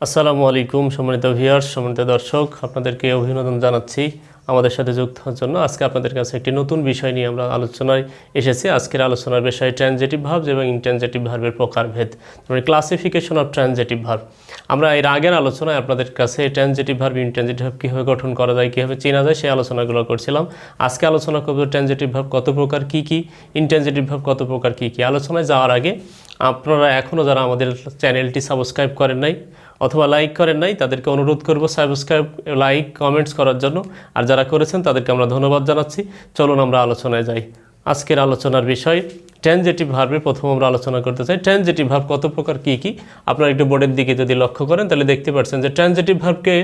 আসসালামু আলাইকুম, সম্মানিত ভিউয়ার্স সম্মানিত দর্শক। আপনাদেরকে অভিনন্দন জানাচ্ছি আমাদের সাথে যুক্ত হওয়ার জন্য। আজকে আপনাদের কাছে একটি নতুন বিষয় নিয়ে আমরা আলোচনায় এসেছি। আজকের আলোচনার বিষয় ট্রানজেটিভ ভার্বস এবং ইনট্রানজেটিভ ভার্বের প্রকারভেদ মানে ক্লাসিফিকেশন অফ ট্রানজেটিভ ভার্ব। আমরা এর আগের আলোচনায় আপনাদের কাছে ট্রানজেটিভ ভার্ব, ইনট্রানজেটিভ ভার্ব কীভাবে গঠন করা যায়, কীভাবে চেনা যায়, সেই আলোচনাগুলো করছিলাম। আজকে আলোচনা করব ট্রানজেটিভ ভার্ব কত প্রকার, কী কী, ইনট্রানজেটিভ ভার্ব কত প্রকার, কী কী। আলোচনায় যাওয়ার আগে আপনারা এখনও যারা আমাদের চ্যানেলটি সাবস্ক্রাইব করেন নাই অথবা লাইক করেন নাই, তাদেরকে অনুরোধ করব সাবস্ক্রাইব লাইক কমেন্টস করার জন্য। আর যারা করেছেন, তাদেরকে আমরা ধন্যবাদ জানাচ্ছি। চলুন আমরা আলোচনায় যাই। আজকের আলোচনার বিষয় ট্রানজেটিভ ভার্বের প্রথম আমরা আলোচনা করতে চাই। ট্রানজেটিভ ভার্ব কত প্রকার, কী কী? আপনারা একটু বোর্ডের দিকে যদি লক্ষ্য করেন, তাহলে দেখতে পাচ্ছেন যে ট্রানজেটিভ ভার্বকে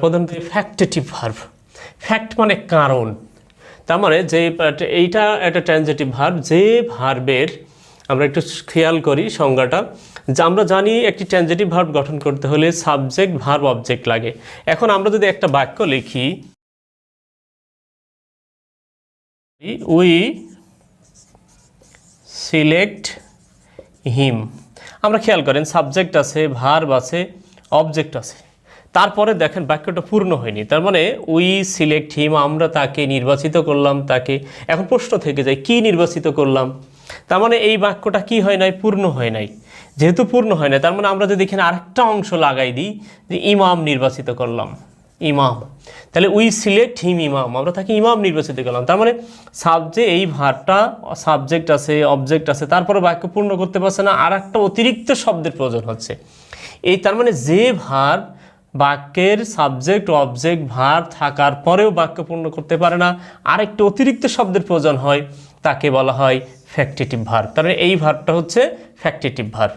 প্রধানত ফ্যাক্টেটিভ ভার্ব ফ্যাক্ট মানে কারণ। তার মানে যে, এইটা একটা ট্রানজেটিভ ভার্ব যে ভার্বের আমরা একটু খেয়াল করি সংজ্ঞাটা। যে আমরা জানি একটি ট্রানজেটিভ ভার্ব গঠন করতে হলে সাবজেক্ট ভার্ব অবজেক্ট লাগে। এখন আমরা যদি একটা বাক্য লিখি উই সিলেক্ট হিম আমরা খেয়াল করেন সাবজেক্ট আছে ভার্ব আছে অবজেক্ট আছে। তারপরে দেখেন বাক্যটা পূর্ণ হয়নি। তার মানে উই সিলেক্ট হিম আমরা তাকে নির্বাচিত করলাম তাকে। এখন প্রশ্ন থেকে যায়, কি নির্বাচিত করলাম? তার মানে এই বাক্যটা কি হয় নাই, পূর্ণ হয় নাই। যেহেতু পূর্ণ হয় না, তার মানে আমরা যদি এখানে আরেকটা অংশ লাগাই দিই, যে ইমাম নির্বাচিত করলাম, ইমাম। তাহলে উই সিলেক্ট হিম ইমাম আমরা তাকে ইমাম নির্বাচিত করলাম। তার মানে সাবজেক্ট এই ভারটা সাবজেক্ট আছে অবজেক্ট আছে, তারপরে বাক্য পূর্ণ করতে পারছে না আর একটা অতিরিক্ত শব্দের প্রয়োজন হচ্ছে। এই তার মানে যে ভার বাক্যের সাবজেক্ট অবজেক্ট ভার থাকার পরেও বাক্য পূর্ণ করতে পারে না, আরেকটি অতিরিক্ত শব্দের প্রয়োজন হয়, তাকে বলা হয় ফ্যাক্টেটিভ ভার তার মানে এই ভারটা হচ্ছে ফ্যাক্টেটিভ ভার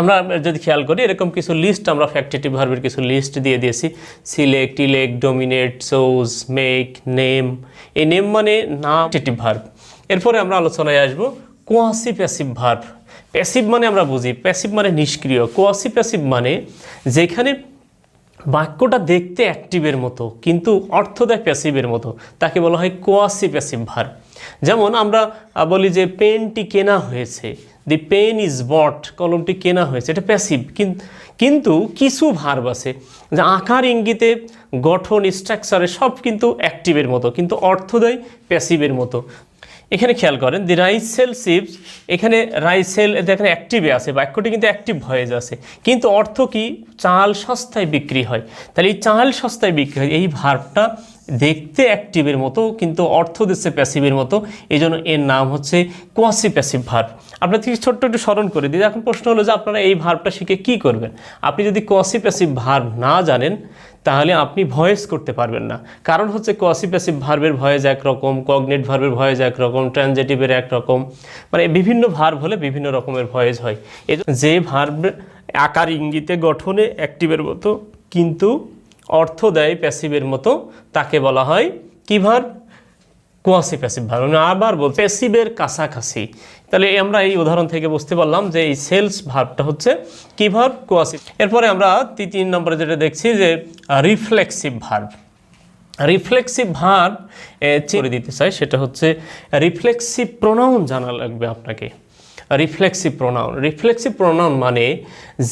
আমরা যদি খেয়াল করি, এরকম কিছু লিস্ট আমরা ফ্যাক্টেটিভ ভার্বের কিছু লিস্ট দিয়ে দিয়েছি। Select elect dominate choose make name এই নেম মানে নাম ফ্যাক্টেটিভ ভার্ব এরপরে আমরা আলোচনায় আসব কোয়াসি প্যাসিভ ভার্ব প্যাসিভ মানে আমরা বুঝি প্যাসিভ মানে নিষ্ক্রিয়। কোয়াসি প্যাসিভ মানে যেখানে বাক্যটা দেখতে অ্যাক্টিভের মতো, কিন্তু অর্থ দেয় প্যাসিভের মতো। তাকে বলা হয় কোয়াসি প্যাসিভ ভার যেমন আমরা বলি যে পেনটি কেনা হয়েছে। দি পেন ইজ বট কলমটি কেনা হয়েছে, এটা প্যাসিভ কিন্তু কিছু ভার্ব আছে যে আকার ইঙ্গিতে, গঠন স্ট্রাকচারে সব কিন্তু অ্যাক্টিভের মতো, কিন্তু অর্থ দেয় প্যাসিভের মতো। এখানে খেয়াল করেন দি রাইস সেল সিপস এখানে রাইস সেল এখানে অ্যাক্টিভে আছে, বাক্যটি কিন্তু অ্যাক্টিভ ভয়েস আছে কিন্তু অর্থ কি? চাল সস্তায় বিক্রি হয়। তাহলে এই চাল সস্তায় বিক্রি হয়, এই ভার্বটা দেখতে অ্যাক্টিভের মতো, কিন্তু অর্থ দিচ্ছে প্যাসিভের মতো। এই জন্য এর নাম হচ্ছে কোয়াসি প্যাসিভ ভার্ব আপনার থেকে ছোট্ট একটু স্মরণ করে দিই। এখন প্রশ্ন হলো যে আপনারা এই ভার্বটা শিখে কি করবেন? আপনি যদি কোয়াসি প্যাসিভ ভার্ব না জানেন, তাহলে আপনি ভয়েস করতে পারবেন না। কারণ হচ্ছে কোয়াসি প্যাসিভ ভার্বের ভয়েস একরকম কগনেট ভার্বের ভয়েস একরকম ট্রানজেটিভের একরকম। মানে বিভিন্ন ভার্ব হলে বিভিন্ন রকমের ভয়েস হয়। যে ভার্ব আকার ইঙ্গিতে গঠনে অ্যাক্টিভের মতো, কিন্তু অর্থ দেয় প্যাসিভের মতো, তাকে বলা হয় কি ভার্ব কোয়াসি প্যাসিভ ভার্ব আবার বল প্যাসিভের কাছাকাছি। তাহলে আমরা এই উদাহরণ থেকে বুঝতে পারলাম যে এই সেলস ভার্বটা হচ্ছে কি ভার্ব এরপরে আমরা তিন নম্বরে যেটা দেখছি যে রিফ্লেক্সিভ ভার্ব রিফ্লেক্সিভ ভার্ব করে দিতে চাই, সেটা হচ্ছে রিফ্লেক্সিভ প্রোনাউন জানা লাগবে আপনাকে। রিফ্লেক্সিভ প্রোনাউন রিফ্লেক্সিভ প্রোনাউন মানে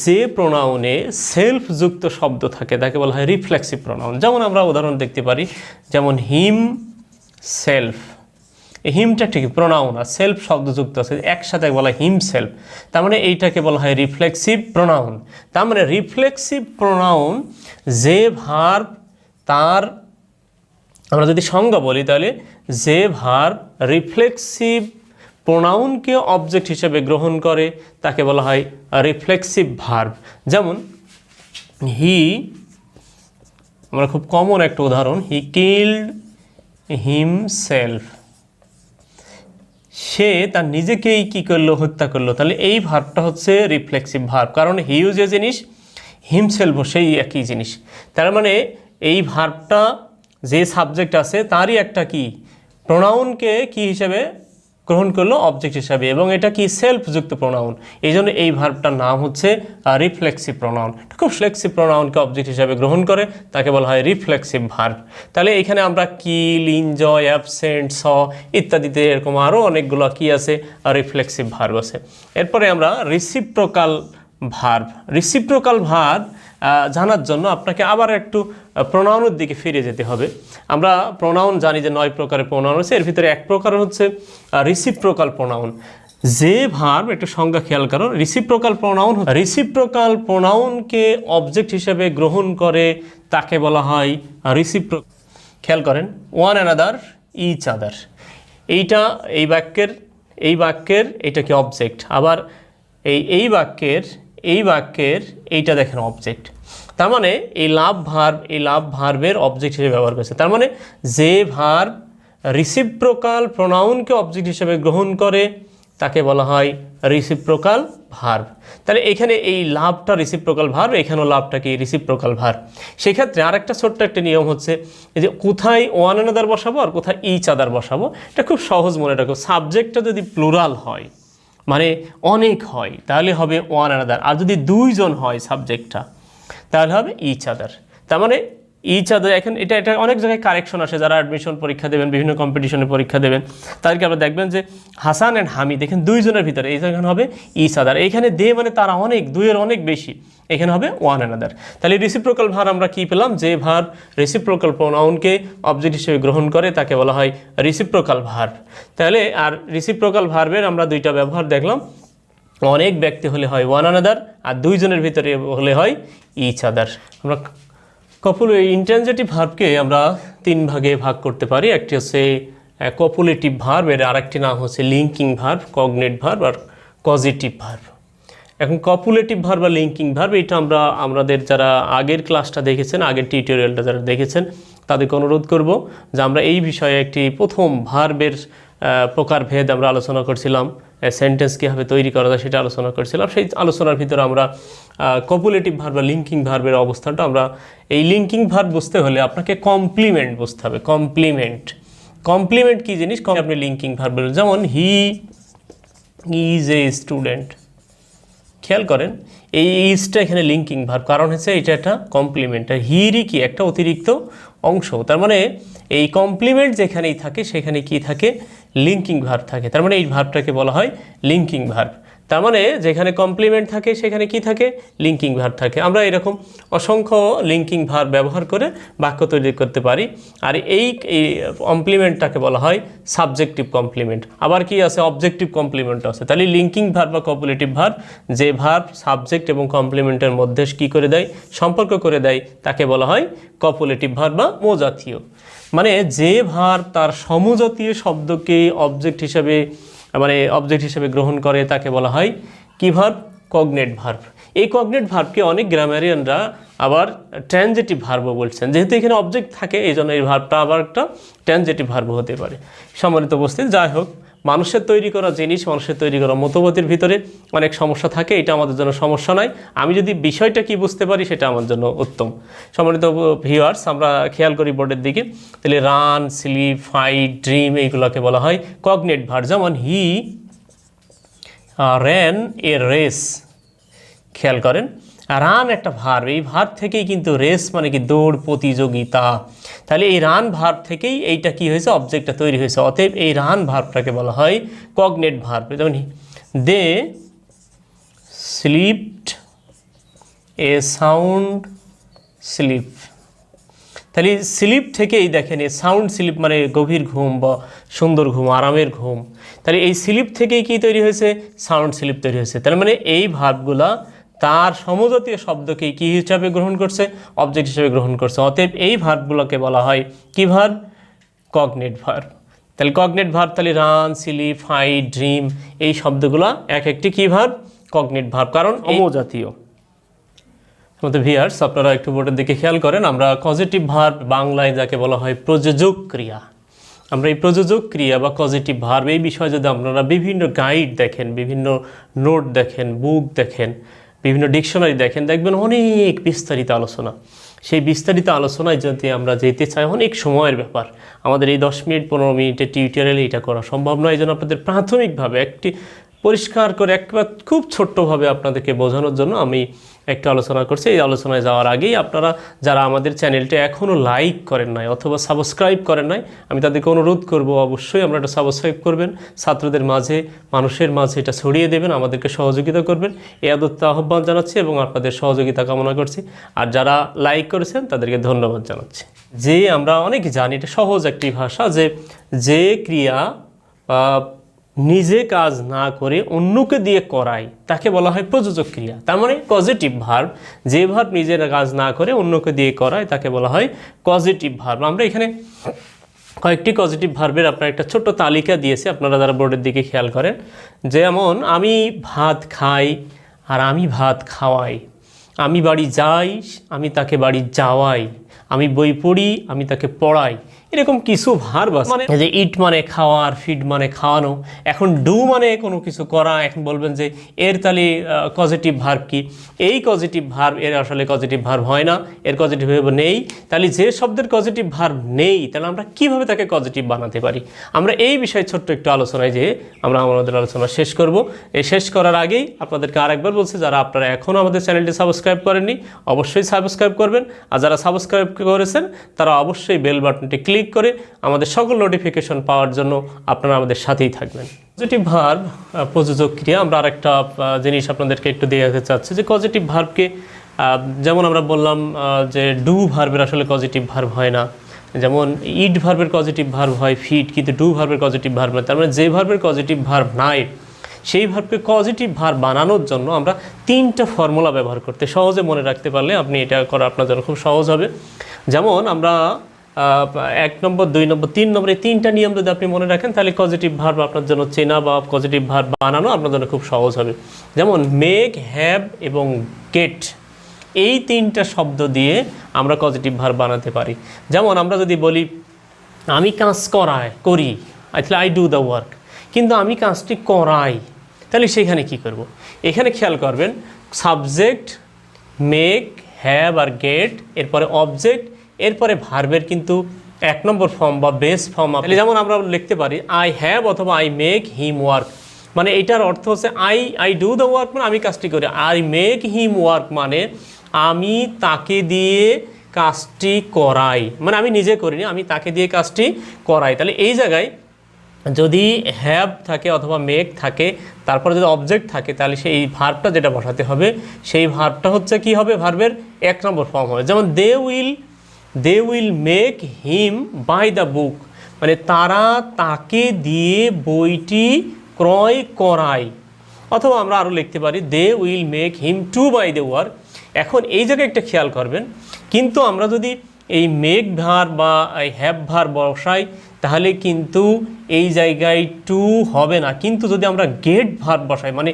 যে প্রোনাউনে সেলফ যুক্ত শব্দ থাকে, তাকে বলা হয় রিফ্লেক্সিভ প্রোনাউন যেমন আমরা উদাহরণ দেখতে পারি, যেমন হিম সেলফ হিমটা ঠিক প্রোনাউন আর সেলফ শব্দ যুক্ত আছে, একসাথে বলা হয় হিম সেলফ তার মানে এইটাকে বলা হয় রিফ্লেক্সিভ প্রোনাউন তার মানে রিফ্লেক্সিভ প্রোনাউন যে ভার্ব তার, আমরা যদি সংজ্ঞা বলি তাহলে যে ভার্ব রিফ্লেক্সিভ প্রোনাউনকে অবজেক্ট হিসেবে গ্রহণ করে, তাকে বলা হয় রিফ্লেক্সিভ ভার্ব যেমন হি আমরা খুব কমন একটা উদাহরণ হি কিল্ড হিমসেলফ সে তার নিজেকেই কি করল, হত্যা করল। তাহলে এই ভার্বটা হচ্ছে রিফ্লেক্সিভ ভার্ব কারণ হিউ যে জিনিস হিমসেলফ সেই একই জিনিস। তার মানে এই ভার্বটা যে সাবজেক্ট আছে, তারই একটা কি? প্রোনাউনকে কি হিসেবে গ্রহণ করল অবজেক্ট হিসাবে এবং এটা কি সেলফ যুক্ত প্রোনাউন এই জন্য এই ভার্বটার নাম হচ্ছে রিফ্লেক্সিভ প্রোনাউন খুব ফ্লেক্সিভ প্রোনাউনকে অবজেক্ট হিসাবে গ্রহণ করে, তাকে বলা হয় রিফ্লেক্সিভ ভার্ব তাহলে এখানে আমরা কিল ইনজয় অ্যাবসেন্ট স ইত্যাদিতে এরকম আরও অনেকগুলো কি আছে রিফ্লেক্সিভ ভার্ব আছে। এরপরে আমরা রিসিপ্রোকাল ভার্ব রিসিপ্রোকাল আহ, জানার জন্য আপনাকে আবার একটু প্রোনাউনের দিকে ফিরে যেতে হবে। আমরা প্রোনাউন জানি যে নয় প্রকারের প্রোনাউন আছে এর ভিতরে এক প্রকার হচ্ছে রিসিপ্রোকাল প্রোনাউন যে ভার্ব একটু সংজ্ঞা খেয়াল করো রিসিপ্রোকাল প্রোনাউন রিসিপ্রোকাল প্রোনাউনকে অবজেক্ট হিসেবে গ্রহণ করে তাকে বলা হয় রিসিপ্রো খেয়াল করেন ওয়ান অ্যানাদার ইচ আদার এইটা এই বাক্যের এই বাক্যের এটা কি অবজেক্ট আবার এই এই বাক্যের এই বাক্যের এইটা দেখেন অবজেক্ট তার মানে এই লাভ ভার্ব এই লাভ ভার্বের অবজেক্ট হিসেবে ব্যবহার করেছে। তার মানে যে ভার্ব রিসিপ্রোকাল প্রোনাউনকে অবজেক্ট হিসেবে গ্রহণ করে, তাকে বলা হয় রিসিপ্রোকাল ভার্ব তাহলে এখানে এই লাভটা রিসিপ্রোকাল ভার্ব এখানেও লাভটা কি? রিসিপ্রোকাল ভার্ব সেক্ষেত্রে আরেকটা ছোট্ট একটা নিয়ম হচ্ছে, এই যে কোথায় ওয়ান আনাদার বসাবো আর কোথায় ইচ আদার বসাবো, এটা খুব সহজ মনে রাখো। সাবজেক্টটা যদি প্লুরাল হয় মানে অনেক হয়, তাহলে হবে ওয়ান আনাদার আর যদি দুইজন হয় সাবজেক্টটা তাহলে হবে ইচ আদার তার মানে ইচ আদার এখন এটা এটা অনেক জায়গায় কারেকশন আসে, যারা অ্যাডমিশন পরীক্ষা দেবেন, বিভিন্ন কম্পিটিশনে পরীক্ষা দেবেন। তাদেরকে আপনারা দেখবেন যে হাসান অ্যান্ড হামি দেখেন দুইজনের ভিতরে, এই এখানে হবে ইচ আদার এইখানে দে মানে তারা অনেক, দুইয়ের অনেক বেশি। এখানে হবে ওয়ান অ্যানাদার তাহলে রিসিপ্রোকাল ভার আমরা কি পেলাম? যে ভার রিসিপ্রোকাল প্রোনাউনকে অবজেক্ট হিসেবে গ্রহণ করে, তাকে বলা হয় রিসিপ্রোকাল ভার তাহলে, আর রিসিপ্রোকাল ভার্বের আমরা দুইটা ব্যবহার দেখলাম। অনেক ব্যক্তি হলে হয় ওয়ান আনাদার আর দুইজনের ভিতরে হলে হয় ইচ আদার আমরা কপুল ইন্টেনজেটিভ ভার্বকে আমরা তিন ভাগে ভাগ করতে পারি। একটি হচ্ছে কপুলেটিভ ভার্ব এর আরেকটি নাম হচ্ছে লিঙ্কিং ভার্ব কগনেট ভার্ব আর কজিটিভ ভার্ব এখন কপুলেটিভ ভার্ব বা লিঙ্কিং ভার্ব এটা আমরা, আমাদের যারা আগের ক্লাসটা দেখেছেন, আগের টিউটোরিয়ালটা যারা দেখেছেন, তাদেরকে অনুরোধ করব যে আমরা এই বিষয়ে একটি প্রথম ভার্বের প্রকারভেদ আমরা আলোচনা করছিলাম। সেন্টেন্স কীভাবে তৈরি করা যায় সেটা আলোচনা করছিলাম সেই আলোচনার ভিতরে আমরা কপুলেটিভ ভার্ব বা লিঙ্কিং ভার্বের অবস্থানটা আমরা, এই লিঙ্কিং ভার্ব বুঝতে হলে আপনাকে কমপ্লিমেন্ট বুঝতে হবে। কমপ্লিমেন্ট কমপ্লিমেন্ট কী জিনিস? আপনি লিঙ্কিং ভার্ব যেমন হি ইজ এ স্টুডেন্ট খেয়াল করেন, এই ইজটা এখানে লিঙ্কিং ভার্ব কারণ হচ্ছে এটা একটা কমপ্লিমেন্ট আর হিরই কি? একটা অতিরিক্ত অংশ। তার মানে এই কমপ্লিমেন্ট যেখানেই থাকে, সেখানে কি থাকে? লিঙ্কিং ভার্ব থাকে। তার মানে এই ভার্বটাকে বলা হয় লিঙ্কিং ভার্ব তার মানে যেখানে কমপ্লিমেন্ট থাকে, সেখানে কি থাকে? লিঙ্কিং ভার্ব থাকে। আমরা এরকম অসংখ্য লিঙ্কিং ভার্ব ব্যবহার করে বাক্য তৈরি করতে পারি। আর এই কমপ্লিমেন্টটাকে বলা হয় সাবজেক্টিভ কমপ্লিমেন্ট আবার কি আছে? অবজেক্টিভ কমপ্লিমেন্ট আছে। তাহলে লিঙ্কিং ভার্ব বা কপুলেটিভ ভার্ব যে ভার্ব সাবজেক্ট এবং কমপ্লিমেন্টের মধ্যে কি করে দেয়? সম্পর্ক করে দেয়। তাকে বলা হয় কপুলেটিভ ভার্ব বা মোজাতীয়। মানে যে ভার তার সমজাতীয় শব্দকে অবজেক্ট হিসাবে মানে অবজেক্ট হিসাবে গ্রহণ করে তাকে বলা হয় কি ভার্ব? Cognate verb. এই কগনেট ভার্বকে অনেক গ্রামারিয়ানরা আবার ট্রানজেটিভ ভার্ব বলছেন। যেহেতু এখানে অবজেক্ট থাকে, এই জন্য এই ভার্বটা আবার একটা ট্রানজেটিভ ভার্ব হতে পারে। সম্মানিত উপস্থিত, যাই হোক মানুষের তৈরি করা জিনিস, মানুষের তৈরি করা মতবাদের ভিতরে অনেক সমস্যা থাকে, এটা আমাদের জন্য সমস্যা নয়। আমি যদি বিষয়টা কি বুঝতে পারি, সেটা আমার জন্য উত্তম। সম্মানিত ভিউয়ার্স আমরা খেয়াল করি বোর্ডের দিকে। তাহলে রান স্লিপ ফাইট ড্রিম এইগুলোকে বলা হয়। কগনেট ভার যেমন হি র্যান এ রেস খেয়াল করেন। রান একটা ভার্ব এই ভার্ব থেকেই কিন্তু রেস মানে কি দৌড় প্রতিযোগিতা। তাহলে এই রান ভার্ব থেকেই এইটা কি হয়েছে? অবজেক্টটা তৈরি হয়েছে। অতএব এই রান ভার্বটাকে বলা হয় কগনেট ভার্ব যেমন they slept a sound sleep. তাহলে স্লিপ থেকেই দেখেন, এই সাউন্ড স্লিপ মানে গভীর ঘুম বা সুন্দর ঘুম, আরামের ঘুম। তাহলে এই স্লিপ থেকেই কি তৈরি হয়েছে? সাউন্ড স্লিপ তৈরি হয়েছে। তার মানে এই ভাবগুলা তার সমজাতীয় শব্দকে কি হিসাবে গ্রহণ করছে? অবজেক্ট হিসাবে গ্রহণ করছে। অতএব এই ভার্বগুলোকে বলা হয় কি ভার্ব কগনেট ভার্ব তাহলে কগনেট ভার্ব তাহলে রান স্লিপ ফাইট ড্রিম এই শব্দগুলো এক একটি কি ভার্ব কগনেট ভার্ব কারণ অমজাতীয় মতো ভিয়ার্স আপনারা একটু বোর্ডের দিকে খেয়াল করেন আমরা পজিটিভ ভার্ব বাংলায় যাকে বলা হয় প্রযোজক ক্রিয়া। আমরা এই প্রযোজক ক্রিয়া বা পজিটিভ ভার্ব এই বিষয়ে যদি আপনারা বিভিন্ন গাইড দেখেন বিভিন্ন নোট দেখেন বুক দেখেন বিভিন্ন ডিকশনারি দেখেন, দেখবেন অনেক বিস্তারিত আলোচনা। সেই বিস্তারিত আলোচনায় যদি আমরা যেতে চাই, অনেক সময়ের ব্যাপার। আমাদের এই দশ মিনিট, পনেরো মিনিটের টিউটোরিয়ালে এটা করা সম্ভব নয়। এই জন্য আপনাদের প্রাথমিকভাবে একটি পরিষ্কার করে একবার খুব ছোট্টভাবে আপনাদেরকে বোঝানোর জন্য আমি একটা আলোচনা করছি। এই আলোচনায় যাওয়ার আগেই আপনারা যারা আমাদের চ্যানেলটা এখনও লাইক করেন নাই অথবা সাবস্ক্রাইব করেন নাই, আমি তাদেরকে অনুরোধ করব অবশ্যই আমরা এটা সাবস্ক্রাইব করবেন। ছাত্রদের মাঝে, মানুষের মাঝে এটা ছড়িয়ে দেবেন, আমাদেরকে সহযোগিতা করবেন। এ আদত্ত আহ্বান জানাচ্ছি এবং আপনাদের সহযোগিতা কামনা করছি। আর যারা লাইক করেছেন, তাদেরকে ধন্যবাদ জানাচ্ছি। যে আমরা অনেক জানি এটা সহজ একটি ভাষা যে যে ক্রিয়া নিজে কাজ না করে অন্যকে দিয়ে করাই, তাকে বলা হয় প্রযোজক ক্রিয়া। তার মানে পজিটিভ ভার্ব যে ভার্ব নিজের কাজ না করে অন্যকে দিয়ে করায়, তাকে বলা হয় পজিটিভ ভার্ব আমরা এখানে কয়েকটি পজিটিভ ভার্বের আপনার একটা ছোট্ট তালিকা দিয়েছি, আপনারা যারা বোর্ডের দিকে খেয়াল করেন। যেমন, আমি ভাত খাই আর আমি ভাত খাওয়াই। আমি বাড়ি যাই, আমি তাকে বাড়ি যাওয়াই। আমি বই পড়ি আমি তাকে পড়াই। এরকম কিছু ভার্ব আছে মানে যে ইট মানে খাওয়া আর ফিড মানে খাওয়ানো এখন ডু মানে কোনো কিছু করা এখন বলবেন যে এর তাহলে পজিটিভ ভার্ব কি? এই পজিটিভ ভার্ব এর আসলে পজিটিভ ভার্ব হয় না এর পজিটিভ ভার্ব নেই। তাহলে যে শব্দের পজিটিভ ভার্ব নেই তাহলে আমরা কীভাবে তাকে পজিটিভ বানাতে পারি? আমরা এই বিষয়ে ছোট্ট একটু আলোচনায় যে আমরা আমাদের আলোচনা শেষ করব। এই শেষ করার আগেই আপনাদেরকে আরেকবার বলছি যারা আপনারা এখনও আমাদের চ্যানেলটি সাবস্ক্রাইব করেননি অবশ্যই সাবস্ক্রাইব করবেন। আর যারা সাবস্ক্রাইব করেছেন, তারা অবশ্যই বেল বাটনটি ক্লিক করে আমাদের সকল নোটিফিকেশন পাওয়ার জন্য আপনারা আমাদের সাথেই থাকবেন। পজিটিভ ভার্ব প্রযোজক ক্রিয়া। আমরা আরেকটা জিনিস আপনাদেরকে একটু দিয়ে রাখতে চাচ্ছি যে পজিটিভ ভার্বকে যেমন আমরা বললাম যে ডু ভার্বের আসলে পজিটিভ ভার্ব হয় না। যেমন ইট ভার্বের পজিটিভ ভার্ব হয় ফিট কিন্তু ডু ভার্বের পজিটিভ ভার্ব নয়। তার মানে যে ভার্বের পজিটিভ ভার্ব নাই সেই ভার্বকে পজিটিভ ভার বানানোর জন্য আমরা তিনটা ফর্মুলা ব্যবহার করতে সহজে মনে রাখতে পারলে আপনি এটা করা আপনার জন্য খুব সহজ হবে। যেমন আমরা এক নম্বর, দুই নম্বর, তিন নম্বর এই তিনটা নিয়ম যদি আপনি মনে রাখেন তাহলে পজিটিভ ভার্ব আপনার জন্য চেনা বা পজিটিভ ভার্ব বানানো আপনার জন্য খুব সহজ হবে। যেমন মেক হ্যাভ এবং গেট এই তিনটা শব্দ দিয়ে আমরা পজিটিভ ভার্ব বানাতে পারি। যেমন আমরা যদি বলি, আমি কাজ করাই করি। আই ডু দ্য ওয়ার্ক কিন্তু আমি কাজটি করাই। তাহলে সেখানে কি করব। এখানে খেয়াল করবেন সাবজেক্ট মেক হ্যাভ আর গেট এরপরে অবজেক্ট এরপরে ভার্বের কিন্তু এক নম্বর ফর্ম বা বেস ফর্ম তাহলে যেমন আমরা লিখতে পারি আই হ্যাভ অথবা আই মেক হিম ওয়ার্ক মানে এটার অর্থ হচ্ছে I I do the work মানে আমি কাজটি করি। আই মেক হিম ওয়ার্ক মানে আমি তাকে দিয়ে কাজটি করাই। মানে আমি নিজে করিনি, আমি তাকে দিয়ে কাজটি করাই। তাহলে এই জায়গায় যদি হ্যাভ থাকে অথবা মেক থাকে, তারপরে যদি অবজেক্ট থাকে, তাহলে সেই ভার্বটা যেটা বসাতে হবে, সেই ভার্বটা হচ্ছে কি হবে? ভার্বের এক নম্বর ফর্ম হবে। যেমন they will they will make him buy the book মানে তারা তাকে দিয়ে বইটি ক্রয় করায়। অথবা আমরা আরও লিখতে পারি they will make him to buy the work এখন এই জায়গায় একটা খেয়াল করবেন, কিন্তু আমরা যদি এই মেক ভার বা এই হ্যাভ ভার বসাই তাহলে কিন্তু এই জায়গায় টু হবে না। কিন্তু যদি আমরা গেট ভার বসাই মানে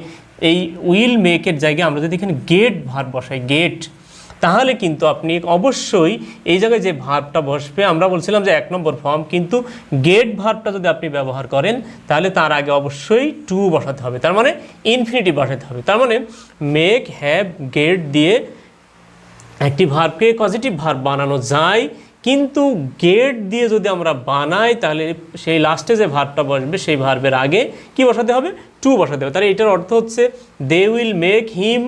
এই উইল মেকের জায়গায় আমরা যদি এখানে গেট ভার বসাই গেট তাহলে কিন্তু আপনি অবশ্যই এই জায়গায় যে ভার্বটা বসবে, আমরা বলছিলাম যে এক নম্বর ফর্ম কিন্তু গেট ভার্বটা যদি আপনি ব্যবহার করেন, তাহলে তার আগে অবশ্যই টু বসাতে হবে। তার মানে ইনফিনিটি বসাতে হবে। তার মানে মেক হ্যাভ গেট দিয়ে একটি ভার্বকে পজিটিভ ভার্ব বানানো যায়। কিন্তু গেট দিয়ে যদি আমরা বানাই, তাহলে সেই লাস্টে যে ভার্বটা বসবে, সেই ভার্বের আগে কি বসাতে হবে? টু বসাতে হবে। তাহলে এটার অর্থ হচ্ছে they will make him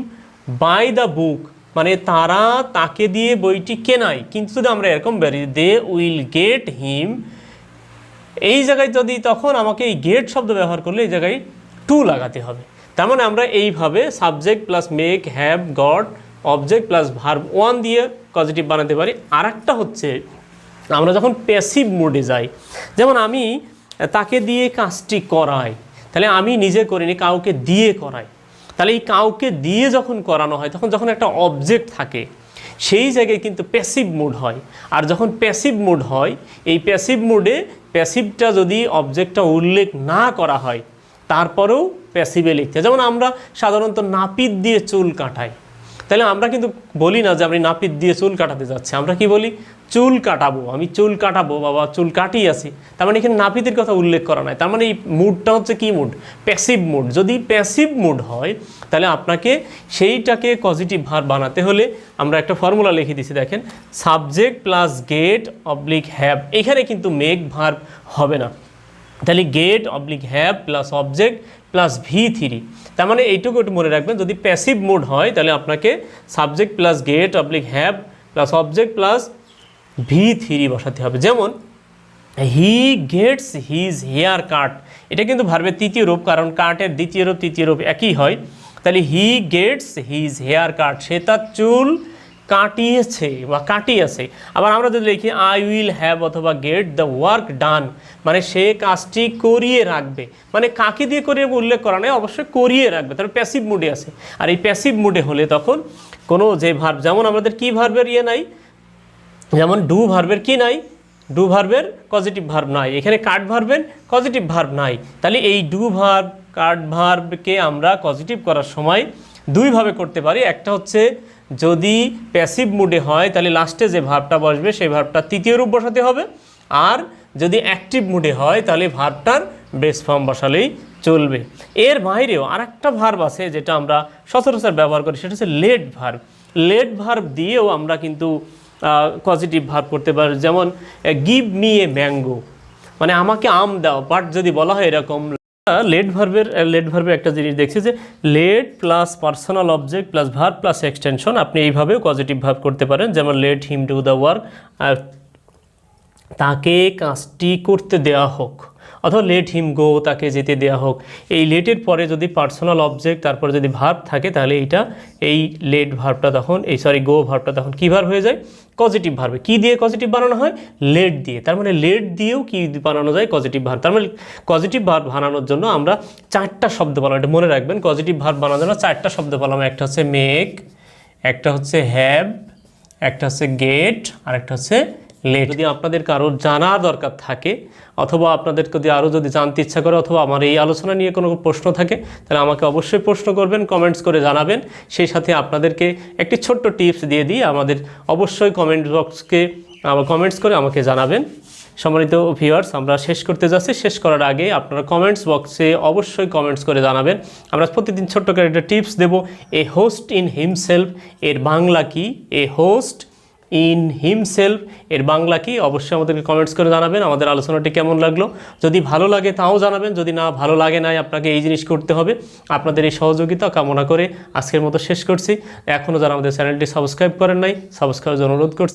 buy the book মানে তারা তাকে দিয়ে বইটি কেনায়। কিন্তু যদি আমরা এরকম বেরি দে উইল গেট হিম এই জায়গায় যদি তখন আমাকে এই গেট শব্দ ব্যবহার করলে এই জায়গায় টু লাগাতে হবে। তার মানে আমরা এইভাবে subject plus make have got object plus verb one দিয়ে পজিটিভ বানাতে পারি। আর হচ্ছে, আমরা যখন প্যাসিভ মোডে যাই, যেমন আমি তাকে দিয়ে কাজটি করাই, তাহলে আমি নিজে করিনি, কাউকে দিয়ে করাই। তাহলে এই কাউকে দিয়ে যখন করানো হয়, তখন যখন একটা অবজেক্ট থাকে, সেই জায়গায় কিন্তু প্যাসিভ মুড হয়। আর যখন প্যাসিভ মুড হয়, এই প্যাসিভ মুডে প্যাসিভটা যদি অবজেক্টটা উল্লেখ না করা হয়, তারপরেও প্যাসিভে লিখতে যেমন আমরা সাধারণত নাপিত দিয়ে চুল কাটাই। তাহলে আমরা কিন্তু বলি না যে আমি নাপিত দিয়ে চুল কাটাতে যাচ্ছি। আমরা কি বলি? চুল কাটাবো। আমি চুল কাটাবো, বাবা, চুল কাটিয়ে আছি। তার মানে এখানে নাপিতের কথা উল্লেখ করা নাই। তার মানে এই মুডটা হচ্ছে কি মুড প্যাসিভ মুড যদি প্যাসিভ মুড হয়, তাহলে আপনাকে সেইটাকে পজিটিভ ভার বানাতে হলে আমরা একটা ফর্মুলা লিখে দিছি, দেখেন। Subject plus get oblique have এখানে কিন্তু মেক ভার হবে না। তাহলে get oblique have plus object plus V three তার মানে এইটুকু একটু মনে রাখবেন, যদি প্যাসিভ মোড হয়, তাহলে আপনাকে subject plus get oblique have plus object plus V three বসাতে হবে। যেমন he gets his hair cut এটা কিন্তু ভার্বের তৃতীয় রূপ, কারণ কাটের দ্বিতীয় রূপ, তৃতীয় রূপ একই হয়। তাহলে he gets his hair cut সে তার চুল কাটিয়েছে বা কাটিয়েছে। আবার আমরা যদি লিখি আই উইল হ্যাভ অথবা গেট দ্য ওয়ার্ক ডান মানে সে কাজটি করিয়ে রাখবে। মানে কাকে দিয়ে করিয়ে উল্লেখ করা নেই, অবশ্যই করিয়ে রাখবে। তাহলে প্যাসিভ মুডে আছে। আর এই প্যাসিভ মুডে হলে তখন কোনো যে ভার্ব যেমন আমাদের কি ভার্বের ইয়ে নাই, যেমন ডু ভার্বের কি নাই ডু ভার্বের পজিটিভ ভার্ব নাই। এখানে কার্ড ভার্বের পজিটিভ ভার্ব নাই। তাহলে এই ডু ভার্ব কার্ড ভার্বকে আমরা পজিটিভ করার সময় দুইভাবে করতে পারি। একটা হচ্ছে যদি প্যাসিভ মুডে হয়, তাহলে লাস্টে যে ভাবটা বসবে, সেই ভাবটা তৃতীয় রূপ বসাতে হবে। আর যদি অ্যাক্টিভ মুডে হয়, তাহলে ভাবটার বেস ফর্ম বসালেই চলবে। এর বাইরেও আরেকটা ভার্ব আছে, যেটা আমরা সচরাচর ব্যবহার করি, সেটা হচ্ছে লেট ভার্ব লেট ভার্ব দিয়েও আমরা কিন্তু পজিটিভ ভার্ব করতে পারি। যেমন গিভ মি এ ম্যাঙ্গো মানে আমাকে আম দাও। বাট যদি বলা হয় এরকম লেট ভার্বের লেট ভার্বের একটা জিনিস দেখছি যে let plus personal object plus verb plus extension আপনি এইভাবেও পজিটিভ ভাব করতে পারেন, যেমন let him do the work তাকে কাজটি করতে দেওয়া হোক। অথবা লেট হিম গো তাকে যেতে দেওয়া হোক। এই লেটের পরে যদি পার্সোনাল অবজেক্ট তারপরে যদি ভার্ব থাকে, তাহলে এইটা, এই লেট ভার্বটা তখন, এই সরি গো ভার্বটা তখন কী ভার্ব হয়ে যায়? পজিটিভ ভার্বে কী দিয়ে পজিটিভ বানানো হয়? লেট দিয়ে। তার মানে লেট দিয়েও কী বানানো যায়? পজিটিভ ভার্ব তার মানে পজিটিভ ভার্ব বানানোর জন্য আমরা চারটা শব্দ বললাম এটা মনে রাখবেন পজিটিভ ভার্ব বানানোর জন্য চারটা শব্দ বললাম একটা হচ্ছে মেক একটা হচ্ছে হ্যাভ একটা হচ্ছে গেট আর একটা হচ্ছে যদি আপনাদের কারোর জানার দরকার থাকে, অথবা আপনাদের যদি আরও যদি জানতে ইচ্ছা করে, অথবা আমার এই আলোচনা নিয়ে কোনো প্রশ্ন থাকে, তাহলে আমাকে অবশ্যই প্রশ্ন করবেন কমেন্টস করে জানাবেন। সেই সাথে আপনাদেরকে একটি ছোট্ট টিপস দিয়ে দিই আমাদের অবশ্যই কমেন্ট বক্সকে আমার কমেন্টস করে আমাকে জানাবেন। সম্মানিত ভিউয়ার্স আমরা শেষ করতে যাচ্ছি। শেষ করার আগে আপনারা কমেন্টস বক্সে অবশ্যই কমেন্টস করে জানাবেন। আমরা প্রতিদিন ছোট্ট করে একটা টিপস দেবো, এ হোস্ট ইন হিমসেলফ এর বাংলা কি? এ হোস্ট ইন হিমসেলফ এর বাংলা কি? অবশ্যই আমাদেরকে কমেন্টস করে জানাবেন। আমাদের আলোচনাটি কেমন লাগল? যদি ভালো লাগে তাও জানাবেন। যদি না, ভালো লাগে নাই, আপনাকে এই জিনিস করতে হবে। আপনাদের এই সহযোগিতা কামনা করে আজকের মতো শেষ করছি। এখনও যারা আমাদের চ্যানেলটি সাবস্ক্রাইব করেন নাই সাবস্ক্রাইব অনুরোধ করছি।